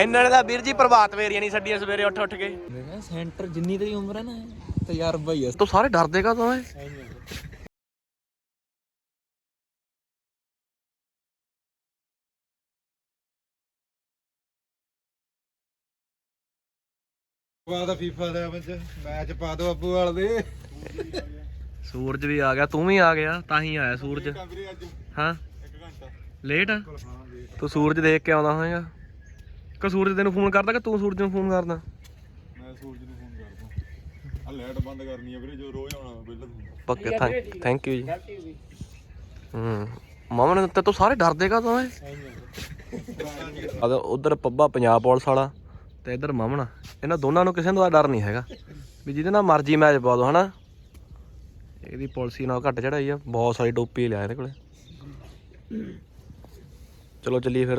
ਇਹਨਾਂ ਨੇ ਤਾਂ ਵੀਰ ਜੀ ਪ੍ਰਭਾਤ ਫੇਰੀਆਂ ਨਹੀਂ ਛੱਡੀਆਂ ਸਵੇਰੇ ਉੱਠ ਉੱਠ ਕੇ ਸੈਂਟਰ ਜਿੰਨੀ ਤੇਰੀ ਉਮਰ ਹੈ ਨਾ ਤਜਰਬਾ ਹੀ ਆ। ਤੂੰ ਸਾਰੇ ਡਰਦੇ ਕਾ ਤੂੰ ਪਾ ਦਾ ਫੀਫਾ ਦਾ ਵਿੱਚ ਮੈਚ ਪਾ ਦੋ ਅੱਬੂ ਵਾਲ ਦੇ। ਸੂਰਜ ਵੀ ਆ ਗਿਆ ਤੂੰ ਵੀ ਆ ਗਿਆ ਤਾਂ ਹੀ ਆਇਆ ਸੂਰਜ। ਹਾਂ 1 ਘੰਟਾ ਲੇਟ ਆ? ਤੂੰ ਸੂਰਜ ਦੇਖ ਕੇ ਆਉਂਦਾ ਹੋਏਗਾ। ਕਿ ਸੂਰਜ ਤੈਨੂੰ ਫੋਨ ਕਰਦਾ ਕਿ ਤੂੰ ਸੂਰਜ ਨੂੰ ਫੋਨ ਕਰਦਾ? ਮੈਂ ਸੂਰਜ ਨੂੰ ਫੋਨ ਕਰਦਾ। ਆ ਲਾਈਟ ਬੰਦ ਕਰਨੀ ਆ ਵੀਰੇ ਜੋ ਰੋਜ਼ ਆਉਣਾ ਬਿੱਲ ਪੱਕੇ ਥੈਂਕ ਯੂ ਜੀ। ਹੂੰ ਮਾਮਾ ਨੇ ਤੇ ਤੂੰ ਸਾਰੇ ਡਰਦੇ ਕਾ ਤੂੰ ਆ ਉਧਰ ਪੱਬਾ ਪੰਜਾਬ ਪੁਲਿਸ ਵਾਲਾ ਤੇ ਇਧਰ ਮਾਮਣਾ ਇਹਨਾਂ ਦੋਨਾਂ ਨੂੰ ਕਿਸੇ ਨੂੰ ਦਾ ਡਰ ਨਹੀਂ ਹੈਗਾ। ਵੀ ਜਿਹਦੇ ਨਾਲ ਮਰਜ਼ੀ ਮੈਚ ਪਾ ਦੋ ਹਨਾ? ਇਹਦੀ ਪਾਲਿਸੀ ਨਾਲ ਘੱਟ ਚੜਾਈ ਆ ਬਹੁਤ ਸਾਰੀ ਟੋਪੀ ਲਿਆ ਇਹਦੇ ਕੋਲੇ। ਚਲੋ ਚੱਲੀਏ ਫਿਰ।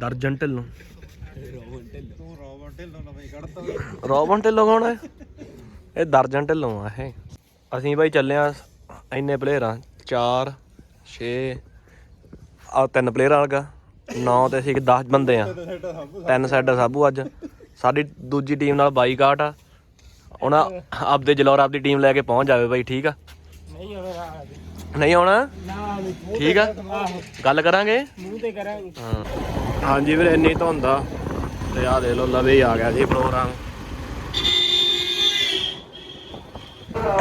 ਦਰਜਨ ਢਿੱਲੋਂ ਤੂੰ ਰੋਬਨ ਢਿੱਲੋਂ। ਨਵੇਂ ਕੱਢਤਾ ਰੋਬਨ ਢਿੱਲੋਂ ਕੌਣ ਹੈ? ਇਹ ਦਰਜਨ ਢਿੱਲੋਂ ਆ ਇਹ। ਅਸੀਂ ਬਾਈ ਚੱਲੇ ਆ ਇੰਨੇ ਪਲੇਅਰ ਆ। 4 6 ਆ ਤਿੰਨ ਪਲੇਅਰ ਆਲਗਾ 9 ਤੇ ਅਸੀਂ 10 ਬੰਦੇ ਆ। ਤਿੰਨ ਸਾਡਾ ਸਾਬੂ ਅੱਜ। ਸਾਡੀ ਦੂਜੀ ਟੀਮ ਨਾਲ ਬਾਈਕਾਟ ਆ। ਉਹਨਾਂ ਆਪਦੇ ਜਲੌਰ ਆਪਦੀ ਟੀਮ ਲੈ ਕੇ ਪਹੁੰਚ ਜਾਵੇ ਬਾਈ, ਠੀਕ ਆ? ਨਹੀਂ ਆਉਣਾ? ਠੀਕ ਆ। ਗੱਲ ਕਰਾਂਗੇ? ਮੂੰਹ ਤੇ ਕਰਾਂਗੇ। ਹਾਂ। ਹਾਂਜੀ ਵੀਰੇ ਇੰਨੀ ਧੁੰਦ ਤੇ ਆ ਦੇ ਲੋ ਲਵੇ ਆ ਗਿਆ ਜੀ ਪ੍ਰੋਗਰਾਮ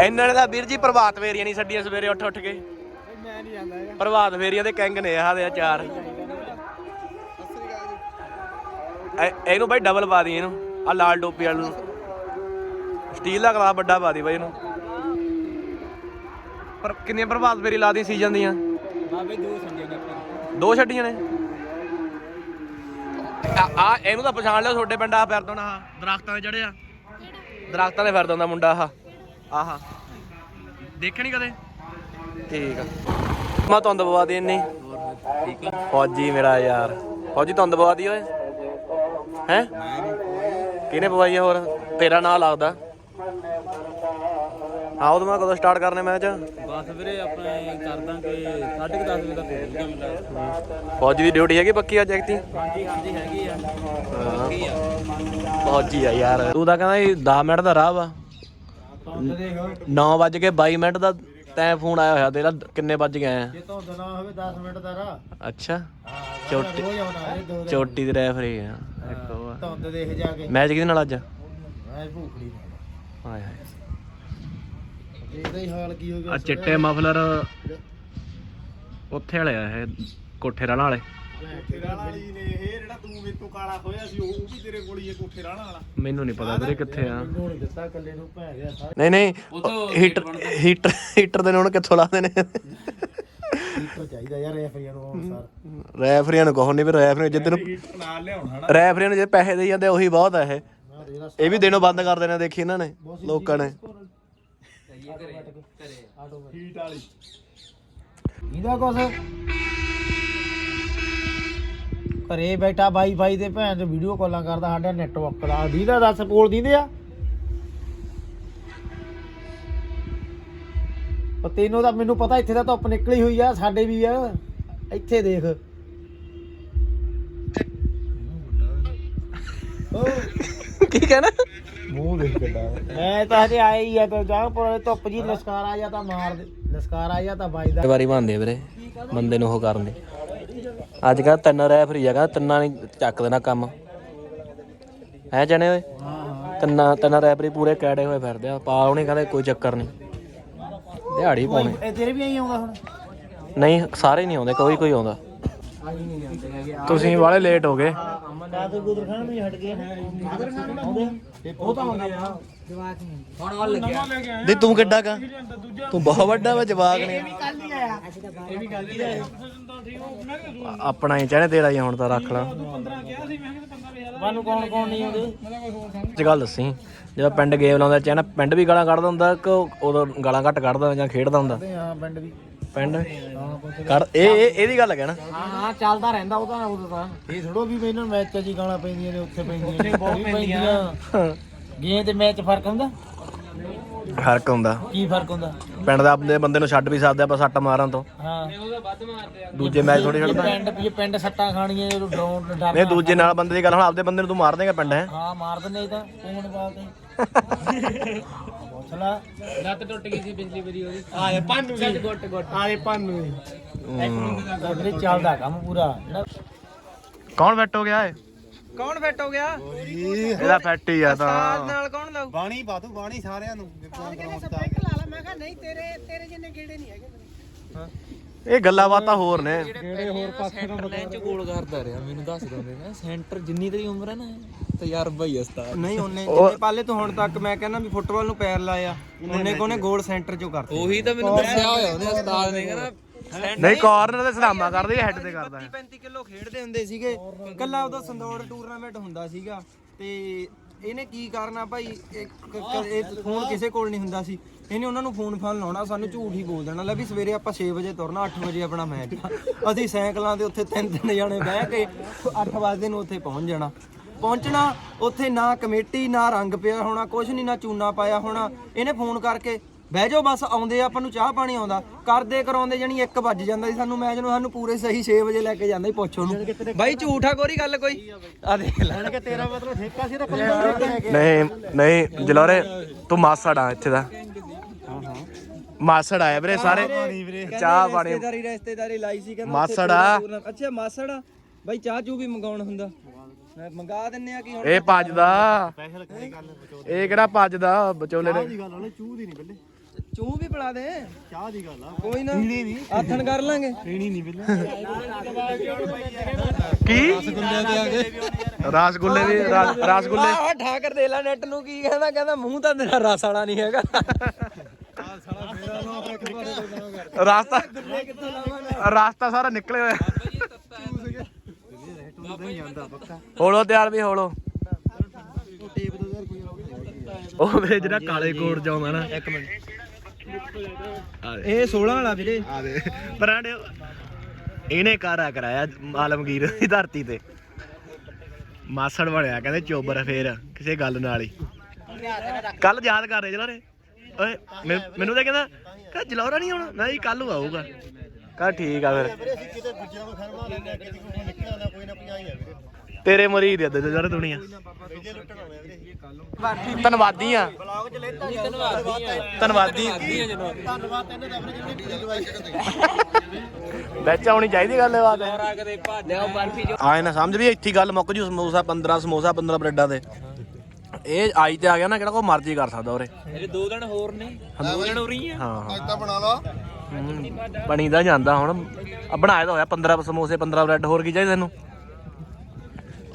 ਇਹਨਾਂ ਨੇ ਤਾਂ ਵੀਰ ਜੀ ਪ੍ਰਭਾਤ ਫੇਰੀਆਂ ਨਹੀਂ ਛੱਡੀਆਂ ਸਵੇਰੇ ਉੱਠ ਉੱਠ ਕੇ। ਮੈਂ ਨਹੀਂ ਜਾਂਦਾ ਹੈਗਾ। ਪ੍ਰਭਾਤ ਫੇਰੀਆਂ ਦੇ ਕਿੰਗ ਨੇ ਆਹ ਦੇ ਆ ਚਾਰ। ਇਹ- ਇਹਨੂੰ ਬਾਈ ਡਬਲ ਪਾ ਦੀ ਇਹਨੂੰ। ਆ ਲਾਲ ਟੋਪੀ ਵਾਲ ਨੂੰ। ਸਟੀਲ ਦਾ ਗਲਾਸ ਵੱਡਾ ਪਾ ਦੀ ਬਾਈ ਇਹਨੂੰ। ਪਰ ਕਿੰਨੀਆਂ ਪ੍ਰਭਾਤ ਫੇਰੀ ਲਾਦੀ ਸੀਜ਼ਨ ਦੀਆਂ? ਬਾਬੇ ਦੋ ਸੰਡੇ ਨੇ ਆਪਾਂ। ਦੋ ਛੱਡੀਆਂ ਨੇ? ਆ ਆ ਇਹਨੂੰ ਤਾਂ ਪਛਾਣ ਲਿਓ ਤੁਹਾਡੇ ਪਿੰਡ ਆ ਫਿਰਦਾ ਨਾ ਆਹ ਦਰਖਤਾਂ ਤੇ ਚੜਿਆ ਦਰਖਤਾਂ ਤੇ ਫਿਰਦਾ ਹੁੰਦਾ ਮੁੰਡਾ ਆਹ। ਆਹ। ਦੇਖਣੀ ਕਦੇ? ਠੀਕ ਆ। ਮੈਂ ਤੁੰਦ ਬਵਾ ਦੀ ਇੰਨੀ। ਠੀਕ ਆ ਫੌਜੀ ਮੇਰਾ ਯਾਰ। ਫੌਜੀ ਤੁੰਦ ਬਵਾ ਦੀ ਓਏ ਹੈ? ਕਿਹਨੇ ਪਵਾਈ ਆ ਹੋਰ? ਤੇਰਾ ਨਾਂ ਲੱਗਦਾ। ਹਾਂ ਮੈਂ ਕਦੋਂ ਸਟਾਰਟ ਕਰਨੇ ਮੈਚ ਬਸ ਵੀਰੇ ਆਪਣਾ ਇਹ ਕਰ ਦਾਂਗੇ 10:30 ਵਜੇ ਤੱਕ ਹੋ ਜੂਗਾ ਮਿਲਾ। ਫੌਜੀ ਦੀ ਡਿਊਟੀ ਹੈਗੀ ਪੱਕੀ ਅੱਜ ਐਕਤੀ ਹਾਂਜੀ ਹਾਂਜੀ ਹੈਗੀ ਆ। ਹੈਗੀ ਆ। ਫੌਜੀ ਆ ਯਾਰ। ਤੂੰ ਤਾਂ ਕਹਿੰਦਾ ਇਹ 10 ਮਿੰਟ ਦਾ ਰਾਹ ਵਾ। 9 ਵੱਜ ਕੇ 22 ਮਿੰਟ ਦਾ ਤੈਂ ਫੋਨ ਆਇਆ ਹੋਇਆ ਤੇਰਾ ਕਿੰਨੇ ਵੱਜ ਗਏ ਆ? ਜੇ ਧੁੰਦ ਨਾ ਹੋਵੇ 10 ਮਿੰਟ ਦਾ ਰਾਹ। ਅੱਛਾ। ਚੋਟੀ ਚੋਟੀ ਦੇ ਰੈਫਰੀ ਆ ਇੱਕ ਉਹ ਆ। ਧੁੰਦ ਦੇਖ ਜਾ ਕੇ। ਮੈਚ ਕਿਹਦੇ ਨਾਲ ਅੱਜ? ਮੈਂ ਭੂਖੜੀ ਨਾਲ। ਹਾਏ ਹਾਏ। ਇਹਦਾ ਹੀ ਹਾਲ ਕੀ ਹੋ ਗਿਆ ਆ ਚਿੱਟੇ ਮਫਲਰ ਉੱਥੇ ਵਾਲੇ ਆ ਇਹ ਕੋਠੇ ਰਾਣਾ ਵਾਲੇ। ਕੋਠੇ ਰਾਣਾ ਵਾਲੀ ਨੇ ਇਹ ਜਿਹੜਾ ਤੂੰ ਮੇਰੇ ਤੋਂ ਕਾਲਾ ਹੋਇਆ ਸੀ ਉਹ ਵੀ ਤੇਰੇ ਕੋਲ ਹੀ ਹੈ ਕੋਠੇ ਰਾਣਾ ਵਾਲਾ। ਮੈਨੂੰ ਨਹੀਂ ਪਤਾ ਵੀਰੇ ਕਿੱਥੇ ਆ। ਨਹੀਂ ਦਿੱਤਾ ਕੱਲੇ ਨੂੰ ਭੈ ਗਿਆ ਸਾਰਾ। ਨਹੀਂ ਨਹੀਂ ਹੀਟਰ ਹੀਟਰ ਹੀਟਰ ਦੇ ਨੇ ਹੁਣ ਕਿੱਥੋਂ ਲਾਦੇ ਨੇ? ਠੀਕ ਚਾਹੀਦਾ ਯਾਰ ਰੈਫਰੀਆਂ ਨੂੰ ਹੁਣ ਸਰ। ਰੈਫਰੀਆਂ ਨੂੰ ਕਹੋ ਨਹੀਂ ਵੀ ਰੈਫਰੀ ਜਿੱਦ ਨੂੰ। ਰੈਫਰੀਆਂ ਨੂੰ ਜੇ ਪੈਸੇ ਦੇਈ ਜਾਂਦੇ ਉਹੀ ਬਹੁਤ ਆ ਇਹ। ਇਹ ਵੀ ਦੇਣੋਂ ਬੰਦ ਕਰ ਦੇਣਾ ਦੇਖੀ ਇਹਨਾਂ ਨੇ ਲੋਕਾਂ ਨੇ। ਹੀਟ ਵਾਲੀ। ਇਹਦਾ ਕੁਛ? ਘਰੇ ਬੈਠਾ ਬਾਈ ਬਾਈ ਦੇ ਭੈਣ ਚ ਵੀਡੀਓ ਕਾਲਾਂ ਕਰਦਾ ਸਾਡਾ ਨੈਟਵਰਕ ਦਾ ਦੀਦਾ ਦੱਸ ਕੋਲ ਦੀਦੇ ਆ? ਉਹ ਤੈਨੂੰ ਤਾਂ ਮੈਨੂੰ ਪਤਾ ਇੱਥੇ ਤਾਂ ਧੁੱਪ ਨਿਕਲੀ ਹੋਈ ਆ ਸਾਡੇ ਵੀ ਆ। ਇੱਥੇ ਦੇਖ। ਕੀ ਕਹਿਣਾ? ਮੂੰਹ ਦੇਖ ਕਿੱਡਾ ਮੈਂ ਤਾਂ ਹਜੇ ਆਇਆ ਹੀ ਆ ਤਾਂ ਜਾਂ ਪਰ ਧੁੱਪ ਜੀ ਲਸਕਾਰ ਆ ਜਾਂ ਤਾਂ ਮਾਰ ਦੇ ਲਸਕਾਰ ਆ ਜਾਂ ਤਾਂ ਬਾਈ ਦਾ ਵਾਰੀ ਬਣਦੇ ਵੀਰੇ ਬੰਦੇ ਨੂੰ ਉਹ ਕਰਨ ਦੇ। ਅੱਜ ਕੱਲ ਤਿੰਨ ਰੈਫਰੀ ਹੈਗਾ ਤਿੰਨਾਂ ਨੇ ਚੱਕ ਦੇਣਾ ਕੰਮ। ਹੈ ਜਣੇ ਓਏ? ਤਿੰਨਾਂ ਤਿੰਨ ਰੈਫਰੀ ਪੂਰੇ ਕੈੜੇ ਹੋਏ ਫਿਰਦੇ ਆ ਪਾ ਉਹਨੇ ਕਹਿੰਦੇ ਕੋਈ ਚੱਕਰ ਨਹੀਂ। ਦਿਹਾੜੀ ਪਾਉਣੇ। ਇਹ ਤੇਰੇ ਵੀ ਆਈ ਆਉਂਦਾ ਹੁਣ? ਨਹੀਂ ਸਾਰੇ ਨਹੀਂ ਆਉਂਦੇ ਕੋਈ ਕੋਈ ਆਉਂਦਾ। ਤੁਸੀਂ ਵਾਲੇ ਲੇਟ ਹੋ ਗਏ। ਕਾਦਰ ਗੁਦਰ ਖਾਨ ਵੀ ਹਟ ਗਏ ਕਾਦਰ ਖਾਨ ਆਉਂਦੇ ਉਹ ਤਾਂ ਆਉਂਦੇ ਆ। ਹੁਣ ਵੱਲ ਲੱਗਿਆ ਦੇ ਤੂੰ ਕਿੱਡਾ ਕਾ ਤੂੰ ਬਹੁਤ ਵੱਡਾ ਵਾ ਜਵਾਕ ਨੇ ਕੱਲ ਹੀ ਆਇਆ। ਇਹ ਵੀ ਕੱਲ ਹੀ ਆਇਆ। ਆ- ਆਪਣਾ ਹੀ ਚਾਹਨੇ ਤੇਰਾ ਹੀ ਹੁਣ ਤਾਂ ਰੱਖ ਲਾ। ਤੁਹਾਨੂੰ ਕੌਣ ਕੌਣ ਨਹੀਂ ਆਉਂਦੇ? ਅੱਜ ਗੱਲ ਦੱਸੀ ਜਦੋਂ ਪਿੰਡ ਗੇਮ ਲਾਉਂਦਾ ਚਾਹਨਾ ਪਿੰਡ ਵੀ ਗਾਲਾਂ ਕੱਢਦਾ ਹੁੰਦਾ ਕਿ ਉਦੋਂ ਗਾਲਾਂ ਘੱਟ ਕੱਢਦਾ ਜਾਂ ਖੇਡਦਾ ਹੁੰਦਾ। ਹਾਂ ਪਿੰਡ ਵੀ। ਪਿੰਡ ਕਰ ਇਹ ਇਹ ਇਹਦੀ ਗੱਲ ਕਹਿਣਾ। ਹਾਂ ਹਾਂ ਚੱਲਦਾ ਰਹਿੰਦਾ ਉਹ ਤਾਂ ਉਦੋਂ ਤਾਂ ਇਹ ਥੋੜੋ ਵੀ ਮੈਨੂੰ ਮੈਚ 'ਚ ਹੀ ਗਾਲਾਂ ਪੈਂਦੀਆਂ ਨੇ ਉੱਥੇ ਪੈਂਦੀਆਂ ਨੇ। ਬਹੁਤ ਪੈਂਦੀਆਂ। ਗੇਮ ਤੇ ਮੈਚ ਫ਼ਰਕ ਹੁੰਦਾ? ਫ਼ਰਕ ਹੁੰਦਾ। ਕੀ ਫ਼ਰਕ ਹੁੰਦਾ? ਪਿੰਡ ਦਾ ਆਪਣੇ ਬੰਦੇ ਨੂੰ ਛੱਡ ਵੀ ਸਕਦੇ ਆਪਾਂ ਸੱਟ ਮਾਰਨ ਤੋਂ। ਹਾਂ। ਦੂਜੇ ਮੈਚ ਥੋੜੀ ਛੱਡਦਾ ਪਿੰਡ ਵੀ ਪਿੰਡ ਸੱਟਾਂ ਖਾਣੀਆਂ ਜਦੋਂ ਡਰਾਉਣ ਡਰ ਨਹੀਂ ਦੂਜੇ ਨਾਲ ਬੰਦੇ ਦੀ ਗੱਲ ਹੁਣ ਆਪਦੇ ਬੰਦੇ ਨੂੰ ਤੂੰ ਮਾਰ ਦੇਗਾ ਪਿੰਡ ਹੈ? ਹਾਂ ਮਾਰ ਦਿੰਦੇ ਤਾਂ ਫੋਨ ਬਾਲ ਤੇ। ਪੁੱਛ ਲਾ ਲੱਤ ਟੁੱਟ ਗਈ ਸੀ ਪਿਛਲੀ ਵਾਰੀ ਉਹਦੀ। ਆਏ ਪੰਨੂ ਦੀ। ਗੁੱਟ ਗੁੱਟ। ਆਏ ਪੰਨੂ ਦੀ। ਗੱਡੀ ਚੱਲਦਾ ਕੰਮ ਪੂਰਾ। ਕੌਣ ਫਿੱਟ ਹੋ ਗਿਆ ਏ? ਕੌਣ ਫਿੱਟ ਹੋ ਗਿਆ? ਇਹਦਾ ਫਿੱਟ ਹੀ ਆ ਤਾਂ। ਨਾਲ ਕੌਣ ਲਾਊ? ਬਾਣੀ ਬਾਤੂ ਬਾਣੀ ਸਾਰਿਆਂ ਨੂੰ। ਇਹ ਗੱਲਾਂ ਬਾਤਾਂ ਹੋਰ ਨੇ। ਲੈਂਚ ਗੋਲ ਕਰਦਾ ਰਿਹਾ ਮੈਨੂੰ ਦੱਸ ਦਿੰਦੇ ਨਾ। ਸੈਂਟਰ ਜਿੰਨੀ ਤੇਰੀ ਉਮਰ ਹੈ ਨਾ ਤਜਰਬਾ ਹੀ ਉਸਤਾਦ। ਨਹੀਂ ਉਹਨੇ ਜਿੰਨੇ ਪਾਲੇ ਤੋਂ ਹੁਣ ਤੱਕ ਮੈਂ ਕਹਿੰਦਾ ਵੀ ਫੁੱਟਬਾਲ ਨੂੰ ਪੈਰ ਲਾਇਆ ਉਹਨੇ ਕੋਨੇ ਗੋਲ ਸੈਂਟਰ ਚੋਂ ਕਰਤਾ। ਉਹੀ ਤਾਂ ਮੈਨੂੰ ਦੱਸਿਆ ਹੋਇਆ ਉਹਨੇ ਉਸਤਾਦ ਨੇ ਕਹਿੰਦਾ ਨਹੀਂ ਕਾਰਨਰ ਤੇ ਸਲਾਮਾ ਕਰਦੇ ਹੈੱਡ ਤੇ ਕਰਦਾ। 35 ਕਿਲੋ ਖੇਡਦੇ ਹੁੰਦੇ ਸੀਗੇ। ਕੱਲਾ ਉਹਦਾ ਸੰਦੌੜ ਟੂਰਨਾਮੈਂਟ ਹੁੰਦਾ ਸੀਗਾ ਤੇ ਇਹਨੇ ਕੀ ਕਰਨਾ ਭਾਈ? ਇੱਕ ਕ- ਇਹ ਫੋਨ ਕਿਸੇ ਕੋਲ ਨਹੀਂ ਹੁੰਦਾ ਸੀ। ਇਹਨੇ ਉਹਨਾਂ ਨੂੰ ਫੋਨ ਫਾਨ ਲਾਉਣਾ, ਸਾਨੂੰ ਝੂਠ ਹੀ ਬੋਲ ਦੇਣਾ। ਲੈ ਵੀ ਸਵੇਰੇ ਆਪਾਂ 6 ਵਜੇ ਤੁਰਨਾ 8 ਵਜੇ ਆਪਣਾ ਮੈਚ ਆ। ਅਸੀਂ ਸਾਈਕਲਾਂ ਦੇ ਉੱਥੇ ਤਿੰਨ ਤਿੰਨ ਜਣੇ ਬਹਿ ਕੇ 8 ਵਜੇ ਨੂੰ ਉੱਥੇ ਪਹੁੰਚ ਜਾਣਾ। ਪਹੁੰਚਣਾ, ਉੱਥੇ ਨਾ ਕਮੇਟੀ, ਨਾ ਰੰਗ ਪਿਆ ਹੋਣਾ ਕੁਝ ਨਹੀਂ ਨਾ ਚੂਨਾ ਪਾਇਆ ਹੋਣਾ। ਇਹਨੇ ਫੋਨ ਕਰਕੇ ਬਹਿ ਜਾਓ ਬਸ ਆਉਂਦੇ ਆ, ਆਪਾਂ ਨੂੰ ਚਾਹ ਪਾਣੀ ਆਉਂਦਾ। ਕਰਦੇ ਕਰਾਉਂਦੇ ਜਾਨੀ 1 ਵੱਜ ਜਾਂਦਾ ਸੀ ਸਾਨੂੰ ਮੈਚ ਨੂੰ ਸਾਨੂੰ ਪੂਰੇ ਸਹੀ 6 ਵਜੇ ਲੈ ਕੇ ਜਾਂਦਾ ਸੀ ਪੁੱਛੋ ਨੂੰ ਬਾਈ ਝੂਠਾ ਕੋਰੀ ਗੱਲ ਕੋਈ? ਆ ਦੇਖ ਲੈ। ਕਿ ਤੇਰਾ ਮਤਲਬ ਠੇਕਾ ਸੀ ਤਾਂ ਨਹੀਂ ਨਹੀਂ ਜਲੋਰੇ ਤੂੰ ਮਾਸੜ ਆ ਇੱਥੇ ਦਾ। ਮਾਸੜ ਆਇਆ ਵੀਰੇ ਸਾਰੇ। ਚਾਹ ਪਾਣੀ ਰਿਸ਼ਤੇਦਾਰੀ ਰਿਸ਼ਤੇਦਾਰੀ ਲਾਈ ਸੀ ਕਹਿੰਦਾ ਮਾਸੜ ਆ। ਅੱਛਾ ਮਾਸੜ ਆ। ਬਾਈ ਚਾਹ ਚੂ ਵੀ ਮੰਗਾਉਣ ਹੁੰਦਾ। ਮੈਂ ਮੰਗਾ ਦਿੰਨੇ ਆ ਕੀ ਹੁਣ ਇਹ ਭੱਜਦਾ ਇਹ ਕਿਹੜਾ ਭੱਜਦਾ ਵਿਚੋਲੇ ਨੇ? ਗੱਲ ਉਹਨੇ ਚੂਹ ਦੀ ਨਹੀਂ ਬੱਲੇ ਚੂ ਵੀ ਪਿਲਾ ਦੇ। ਚਾਹ ਦੀ ਗੱਲ ਆ। ਕੋਈ ਨਾ ਆਥਣ ਕਰ ਲਾਂਗੇ। ਪੀਣੀ ਨਹੀਂ ਬੱਲੇ। ਕੀ? ਗੁੱਲੇ ਦੇ ਆ ਗਏ। ਰਸਗੁੱਲੇ ਵੀ ਰਸ- ਰਸਗੁੱਲੇ। ਆਹ ਠਾਕਰ ਦੇ ਲੈ ਨੈਟ ਨੂੰ ਕੀ ਕਹਿੰਦਾ ਕਹਿੰਦਾ ਮੂੰਹ ਤਾਂ ਤੇਰਾ ਰਸ ਵਾਲਾ ਨਹੀਂ ਹੈਗਾ। ਰਾਸਤਾ ਰਾਸਤਾ ਸਾਰਾ ਨਿਕਲੇ ਹੋਇਆ। ਹੋਲੋ ਤਿਆਰ ਵੀ ਹੋਲੋ। ਉਹ ਵੇ ਜਿਹੜਾ ਕਾਲੇ ਕੋਟ ਚ ਆਉਂਦਾ ਨਾ। ਇੱਕ ਮਿੰਟ। ਇਹ 16 ਵਾਲਾ ਵੀਰੇ। ਆ ਦੇ ਪਰਾਂਡੇ ਇਹਨੇ ਕਾਰਾ ਕਰਾਇਆ ਆਲਮਗੀਰ ਦੀ ਧਰਤੀ ਤੇ। ਮਾਸੜ ਬਣਿਆ, ਕਹਿੰਦੇ ਚੋਬਰ ਫੇਰ, ਕਿਸੇ ਗੱਲ ਨਾਲ ਹੀ। ਕੱਲ ਯਾਦ ਕਰ ਰਹੇ ਜਲਾਰੇ? ਓਏ, ਮੈਂ- ਮੈਨੂੰ ਤਾਂ ਕਹਿੰਦਾ ਕਹ ਜਲੌਰਾ ਨਹੀਂ ਆਉਣਾ? ਨਹੀਂ ਕੱਲ ਨੂੰ ਆਊਗਾ। ਕਹ ਠੀਕ ਆ ਫਿਰ। ਅਸੀਂ ਕਿਤੇ ਗੁੱਜਰਾਂ ਨੂੰ ਖਰਮਾ ਲੈਂਦੇ ਆ ਕਿਤੇ ਕੋਈ ਨਿਕਲ ਕੋਈ ਨਾ ਕੋਈ ਆਈ ਆ ਵੀਰੇ। ਤੇਰੇ ਮਰੀਦ ਦੇ ਦੇ ਜਰੇ ਦੁਨੀਆ। ਆ ਧੰਨਵਾਦੀ ਆ। ਬਲੌਗ ਚ ਲੈਂਦਾ ਧੰਨਵਾਦੀ। ਵਿੱਚ ਆਉਣੀ ਚਾਹੀਦੀ ਗੱਲ ਇਹ ਬਾਤ। ਆ ਆਏ ਨਾ ਸਮਝ ਵੀ ਇੱਥੇ ਹੀ ਗੱਲ ਮੁੱਕ ਜੂ ਸਮੋਸਾ 15 ਸਮੋਸਾ 15 ਬ੍ਰੈਡਾਂ ਦੇ। ਇਹ ਆਈ ਤੇ ਆ ਗਿਆ ਨਾ ਕਿਹੜਾ ਕੋ ਮਰਜ਼ੀ ਕਰ ਸਕਦਾ ਉਰੇ। ਮੇਰੇ ਦੋ ਦਿਨ ਹੋਰ ਨੇ। ਦੋ ਦਿਨ ਹੋ ਰਹੀ ਆ। ਹਾਂ ਤਾਂ ਬਣਾ ਲਾ। ਹੂੰ, ਬਣੀ ਦਾ ਜਾਂਦਾ ਹੁਣ। ਆ ਬਣਾਇਆ ਤਾਂ ਹੋਇਆ 15 ਸਮੋਸੇ 15 ਬ੍ਰੈਡ ਹੋਰ ਕੀ ਚਾਹੀਦਾ ਤੈਨੂੰ?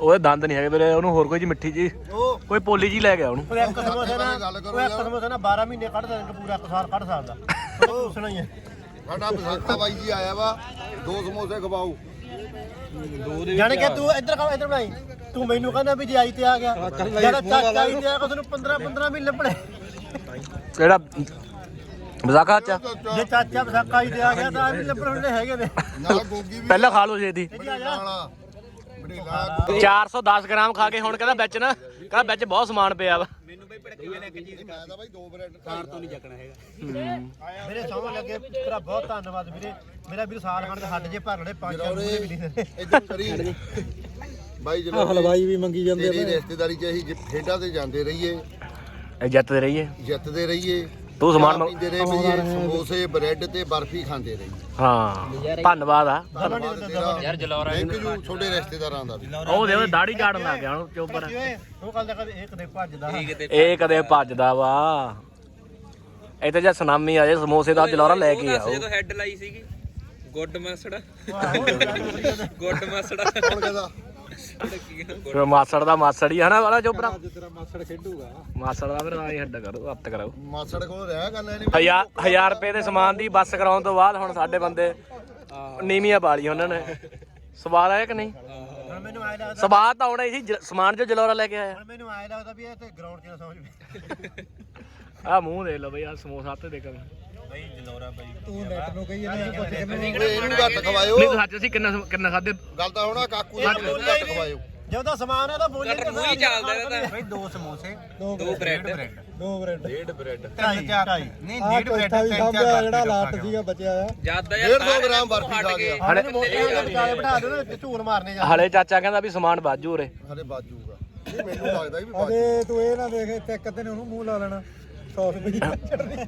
ਉਹਦੇ ਦੰਦ ਨਹੀਂ ਹੈਗੇ ਵੀਰੇ ਉਹਨੂੰ ਹੋਰ ਕੋਈ ਜੀ ਮਿੱਠੀ ਜੀ ਉਹ ਕੋਈ ਪੋਲੀ ਜੀ ਲੈ ਗਿਆ ਉਹਨੂੰ। ਉਹ ਇੱਕ ਸਮੋਸਾ ਨਾ ਉਹ ਇੱਕ ਸਮੋਸਾ ਨਾ 12 ਮਹੀਨੇ ਕੱਢ ਦਿੰਦਾ ਪੂਰਾ ਇੱਕ ਸਾਲ ਕੱਢ ਸਕਦਾ। ਉਹ ਪੁੱਛਣਾ ਹੀ ਹੈ। ਸਾਡਾ ਬਸੰਤਾ ਬਾਈ ਜੀ ਆਇਆ ਵਾ ਦੋ ਸਮੋਸੇ ਖਵਾਓ। ਜਾਣੇ ਕਿ ਤੂੰ ਇੱਧਰ ਕਰ ਇੱਧਰ ਬਣਾਈ। ਤੂੰ ਮੈਨੂੰ ਕਹਿੰਦਾ ਵੀ ਜੇ ਆਈ ਤੇ ਆ ਗਿਆ। ਜਿਹੜਾ ਚਾਚਾ ਆਈ ਤੇ ਆ ਗਿਆ ਤੁਹਾਨੂੰ 15 15 ਮਹੀਨੇ ਲੱਭਣੇ। ਕਿਹੜਾ? ਮਜ਼ਾਕਾ ਚ ਜੇ ਚਾਚਾ ਵਿਸਾਖਾ ਆਈ ਤੇ ਆ ਗਿਆ ਤਾਂ ਆ ਵੀ ਲੱਭਣ ਹੁੰਦੇ ਹੈਗੇ ਨੇ। ਨਾਲ ਗੋਗੀ ਵੀ ਪਹਿਲਾਂ ਖਾ ਲਓ ਛੇਤੀ। ਜੀ ਆ ਜਾ। ਨਾਲ ਬੜੇਲਾ 410 ਗ੍ਰਾਮ ਖਾ ਕੇ ਹੁਣ ਕਹਿੰਦਾ ਵਿੱਚ ਨਾ ਕਹਿੰਦਾ ਵਿੱਚ ਬਹੁਤ ਸਮਾਨ ਪਿਆ ਵਾ। ਮੈਂ ਤਾਂ ਬਾਈ ਦੋ ਬ੍ਰੈਡ ਕਾਰ ਤੋਂ ਨਹੀਂ ਮੇਰੇ ਸੌਂ ਲੱਗੇ ਤੇਰਾ ਬਹੁਤ ਧੰਨਵਾਦ ਵੀਰੇ। ਮੇਰਾ ਵੀਰ ਸਾਲ ਖੰਡ ਦੇ ਹੱਡ ਜੇ ਭਰ ਲੜੇ ਪੰਜ ਚਾਰ ਮੂਹਰੇ ਵੀ ਨਹੀਂ ਦੇ ਇੱਧਰ ਕਰੀ। ਬਾਈ ਜਦੋਂ ਹਲਵਾਈ ਵੀ ਮੰਗੀ ਜਾਂਦੇ ਰਿਸ਼ਤੇਦਾਰੀ ਚ ਅਸੀਂ ਜਿ- ਖੇਡਾਂ ਤੇ ਜਾਂਦੇ ਰਹੀਏ ਜਿੱਤਦੇ ਰਹੀਏ। ਜਿੱਤਦੇ ਰਹੀਏ। ਤੂੰ ਸਮਾਨ ਮੰਗ- ਪੀਂਦੇ ਰਹੇ ਰਹੀਏ ਸਮੋਸੇ ਬ੍ਰੈਡ ਤੇ ਬਰਫੀ ਖਾਂਦੇ ਰਹੀਏ ਹਾਂ ਧੰਨਵਾਦ ਆ। ਯਾਰ ਜਲੌਰਾ ਥੈਂਕ ਯੂ ਤੁਹਾਡੇ ਰਿਸ਼ਤੇਦਾਰਾਂ ਦਾ ਵੀ। ਉਹ ਦੇ ਦਾੜੀ ਕਾੜਨ ਲੱਗ ਗਿਆ ਹੁਣ ਚੋਪਰ ਉਹ ਕੱਲ ਦਾ ਕਦੇ ਇਹ ਕਦੇ ਭੱਜਦਾ। ਇਹ ਕਦੇ ਭੱਜਦਾ ਵਾ। ਇਹ ਤੇ ਜੇ ਸੁਨਾਮੀ ਆ ਜੇ ਸਮੋਸੇ ਦਾ ਜਲੌਰਾ ਲੈ ਕੇ ਆਓ। ਜਦੋਂ ਹੈੱਡ ਲਾਈ ਸੀਗੀ। ਗੁੱਡ ਮਸੜਾ। ਗੁੱਡ ਮਸੜਾ। ਕੌਣ ਕਹਿੰਦਾ? ਫਿਰ ਮਾਸੜ ਦਾ ਮਾਸੜ ਹੀ ਹਨਾ ਵਾਲਾ ਚੋਪਰਾ ਤੇਰਾ ਮਾਸੜ ਖੇਡੂਗਾ। ਮਾਸੜ ਦਾ ਫਿਰ ਆਈ ਹੱਡ ਕਰੋ ਹੱਥ ਕਰਾਓ ਮਾਸੜ ਕੋਲ ਰਿਹਾ ਗੱਲ ਨਹੀਂ ਹਜ਼ਾਰ ਰੁਪਏ ਦੇ ਸਮਾਨ ਦੀ ਬੱਸ ਕਰਾਉਣ ਤੋਂ ਬਾਅਦ ਹੁਣ ਸਾਡੇ ਬੰਦੇ ਨੀਵੀਆਂ ਪਾਲੀ ਉਹਨਾਂ ਨੇ। ਸਵਾਦ ਆਇਆ ਕਿ ਨਹੀਂ? ਮੈਨੂੰ ਆਇਆ ਲੱਗਦਾ ਸਵਾਦ ਤਾਂ ਆਉਣਾ ਹੀ ਸੀ ਸਮਾਨ ਜੋ ਜਲੌਰਾ ਲੈ ਕੇ ਆਇਆ। ਹੁਣ ਮੈਨੂੰ ਆਇਆ ਲੱਗਦਾ ਵੀ ਇਹ ਤੇ ਗਰਾਊਂਡ 'ਚ ਨਾ ਸਮਝ ਆ ਮੂੰਹ ਦੇ ਲਓ ਬਈ ਆ ਸਮੋਸਾ ਹੱਥ ਦੇ ਕਰ ਬਈ ਜਲੋਰਾ ਬਈ। ਤੂੰ ਨੈਟ ਨੂੰ ਕਹੀ ਜਾਂਦਾ ਪੁੱਛ ਕੇ ਓਏ ਇਹਨੂੰ ਘੱਟ ਖਵਾਇਓ। ਨਹੀਂ ਤਾਂ ਸੱਚ ਅਸੀਂ ਕਿੰਨਾ ਕਿੰਨਾ ਖਾਦੇ ਗੱਲ ਤਾਂ ਹੋਣਾ ਕਾਕੂ ਦਾ ਇਹਨੂੰ ਘੱਟ ਖਵਾਇਓ। ਜੇ ਉਹਦਾ ਸਮਾਨ ਹੈ ਤਾਂ ਬੋਲ ਘੱਟ ਮੂੰਹ ਹੀ ਚੱਲਦਾ ਇਹਦਾ ਤਾਂ। ਬਈ ਦੋ ਸਮੋਸੇ ਦੋ ਬ੍ਰੈਡ। ਦੋ ਬ੍ਰੈਡ। ਡੇਢ ਬ੍ਰੈਡ। ਤਿੰਨ ਚਾਰ। ਨਹੀਂ ਡੇਢ ਬ੍ਰੈਡ ਤਿੰਨ ਚਾਰ ਜਿਹੜਾ ਲਾਟ ਸੀਗਾ ਜ਼ਿਆਦਾ 150 ਗ੍ਰਾਮ ਬਰਫੀ ਖਾ ਗਿਆ ਹਾਲੇ ਵਿਚਾਲੇ ਬਿਠਾ ਝੂਲ ਮਾਰਨੇ ਜਾ। ਹਲੇ ਚਾਚਾ ਕਹਿੰਦਾ ਵੀ ਸਮਾਨ ਬਾਜੂ ਉਰੇ। ਹਲੇ ਬਾਜੂਗਾ। ਨਹੀਂ ਮੈਨੂੰ ਲੱਗਦਾ ਵੀ ਬਾਜੂ। ਤੂੰ ਇਹ ਨਾ ਦੇਖ ਇੱਥੇ ਇੱਕ ਦਿਨ ਉਹਨੂੰ ਮੂੰਹ ਲਾ ਲੈਣਾ। 100 ਰੁਪਏ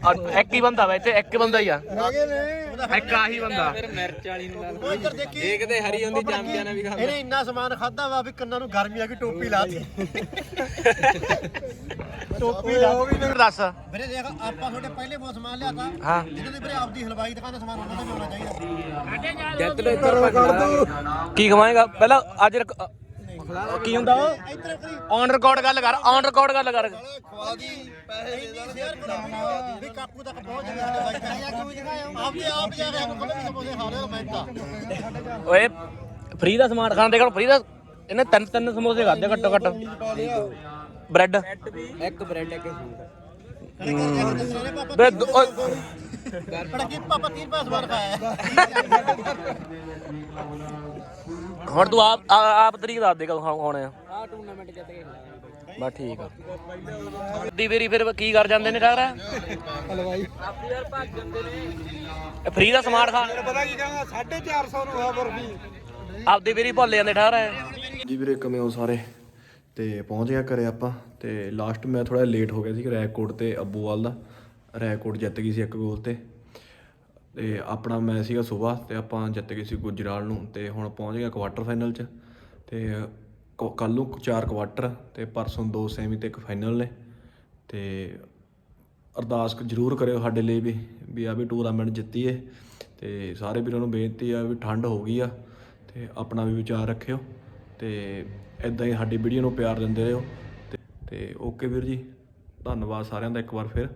ਆ, ਇੱਕ ਹੀ ਬੰਦਾ ਵਾ ਇੱਥੇ ਇੱਕ ਬੰਦਾ ਹੀ ਆ। ਹੈਗੇ ਨੇ। ਇੱਕ ਆਹੀ ਬੰਦਾ। ਫਿਰ ਮਿਰਚ ਵਾਲੀ ਨੂੰ ਲਾ ਉਹ ਇੱਧਰ ਦੇਖੀ। ਦੇਖਦੇ ਹਰੀ ਹੁੰਦੀ ਜੰਮਦਿਆਂ ਨੇ ਵੀ ਖਾ ਇਹਨੇ ਇੰਨਾ ਸਮਾਨ ਖਾਦਾ ਵਾ ਵੀ ਕੰਨਾਂ ਨੂੰ ਗਰਮੀ ਆ ਗਈ ਟੋਪੀ ਲਾਤੀ ਟੋਪੀ ਲਾ ਦੱਸ। ਵੀਰੇ ਦੇਖ ਆਪਾਂ ਤੁਹਾਡੇ ਪਹਿਲੇ ਬਹੁਤ ਸਮਾਨ ਲਿਆਤਾ। ਹਾਂ। ਜਿਹਨਾਂ ਦੀ ਵੀਰੇ ਆਪਦੀ ਹਲਵਾਈ ਦੁਕਾਨ ਦਾ ਸਮਾਨ ਉਹਨਾਂ ਦਾ ਵੀ ਹੋਣਾ ਚਾਹੀਦਾ। ਜੱਟ ਦੇ। ਇੱਧਰ ਕੀ ਖਵਾਏਗਾ? ਪਹਿਲਾਂ ਅੱਜ ਰਕ- ਅ, ਕੀ ਹੁੰਦਾ ਔਨ ਰਿਕਾਰਡ ਗੱਲ ਕਰ ਔਨ ਰਿਕਾਰਡ ਗੱਲ ਕਰ। ਖਵਾ ਦੀ ਪੈਸੇ ਦੇ ਇੰਨੀ ਸ਼ੇਅਰ ਕਰੋ ਵੀ ਕਾਕੂ ਤੱਕ ਪਹੁੰਚ ਗਿਆ ਸਾਡੇ ਬਾਈ ਤੱਕ। ਆਪਦੇ ਆਪ ਜਾ ਕੇ ਨੂੰ ਕਦੇ ਸਮੋਸੇ ਖਾ ਲਿਆ ਮੈਂ ਤਾਂ ਓਏ ਫ੍ਰੀ ਦਾ ਸਮਾਨ ਖਾਣ ਦੇ ਕੋਲ ਫ੍ਰੀ ਦਾ ਇਹਨੇ ਤਿੰਨ ਤਿੰਨ ਸਮੋਸੇ ਖਾਦੇ ਘੱਟੋ ਘੱਟ। ਬ੍ਰੈਡ। ਇੱਕ ਬ੍ਰੈਡ ਇੱਕ ਬੇ ਦੋ- ਓਏ, ਪਰ ਕੀ ਪਾਪਾ 30 ਰੁਪਏ ਸਮਾਨ ਖਾਇਆ। ਹੁਣ ਤੂੰ ਆਪ ਆ- ਆਪ ਤਰੀਕ ਦੱਸ ਦੇ ਕਦੋਂ ਖਾ- ਖਾਣੇ ਆ। ਆ ਟੂਰਨਾਮੈਂਟ ਜਿੱਤ ਕੇ ਬਸ ਠੀਕ ਆ। ਦੀ ਵਾਰੀ ਫਿਰ ਕੀ ਕਰ ਜਾਂਦੇ ਨੇ ਠਾਰਾ ਆਪੀ ਯਾਰ ਭੱਜ ਜਾਂਦੇ ਨੇ। ਫ੍ਰੀ ਦਾ ਸਮਾਨ ਖਾ ਪਤਾ ਕੀ ਕਹਿੰਦਾ 450 ਨੂੰ ਆ ਬਰਫੀ। ਆਪਦੀ ਵੀਰੀ ਭੁੱਲ ਜਾਂਦੇ ਠਾਰਾ ਜੀ ਵੀਰੇ ਕਿਵੇਂ ਹੋ ਸਾਰੇ? ਤੇ ਪਹੁੰਚ ਗਿਆ ਘਰੇ ਆਪਾਂ। ਤੇ ਲਾਸਟ ਮੈਂ ਥੋੜਾ ਲੇਟ ਹੋ ਗਿਆ ਸੀ ਰੈਕੋਰਡ ਤੇ ਅੱਬੂਵਾਲ ਦਾ। ਰੈਕੋਰਡ ਜਿੱਤ ਗਈ ਸੀ ਇੱਕ ਗੋਲ ਤੇ। ਤੇ ਆਪਣਾ ਮੈਚ ਸੀਗਾ ਸਵੇਰ ਤੇ ਆਪਾਂ ਜਿੱਤ ਗਏ ਸੀ ਗੁਜਰਾਲ ਨੂੰ ਤੇ ਹੁਣ ਪਹੁੰਚ ਗਿਆ ਕੁਆਟਰ ਫਾਈਨਲ 'ਚ ਤੇ ਕੱਲ ਨੂੰ ਚਾਰ ਕੁਆਟਰ ਤੇ ਪਰਸੋਂ ਦੋ ਸੈਮੀ ਤੇ ਇੱਕ ਫਾਈਨਲ ਨੇ ਤੇ ਅਰਦਾਸ ਜ਼ਰੂਰ ਕਰਿਓ ਸਾਡੇ ਲਈ ਵੀ ਵੀ ਆ ਵੀ ਟੂਰਨਾਮੈਂਟ ਜਿੱਤੀਏ ਤੇ ਸਾਰੇ ਵੀਰਾਂ ਨੂੰ ਬੇਨਤੀ ਆ ਵੀ ਠੰਡ ਹੋ ਗਈ ਆ ਤੇ ਆਪਣਾ ਵੀ ਵਿਚਾਰ ਰੱਖਿਓ ਤੇ ਇਦਾਂ ਹੀ ਸਾਡੀ ਵੀਡੀਓ ਨੂੰ ਪਿਆਰ ਦਿੰਦੇ ਰਹੋ ਤੇ- ਤੇ ਓਕੇ ਵੀਰ ਜੀ, ਧੰਨਵਾਦ ਸਾਰਿਆਂ ਦਾ ਇੱਕ ਵਾਰ ਫਿਰ,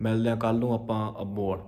ਮਿਲਦੇ ਆ ਕੱਲ ਨੂੰ ਆਪਾਂ ਅੱਬੋਵਾਲ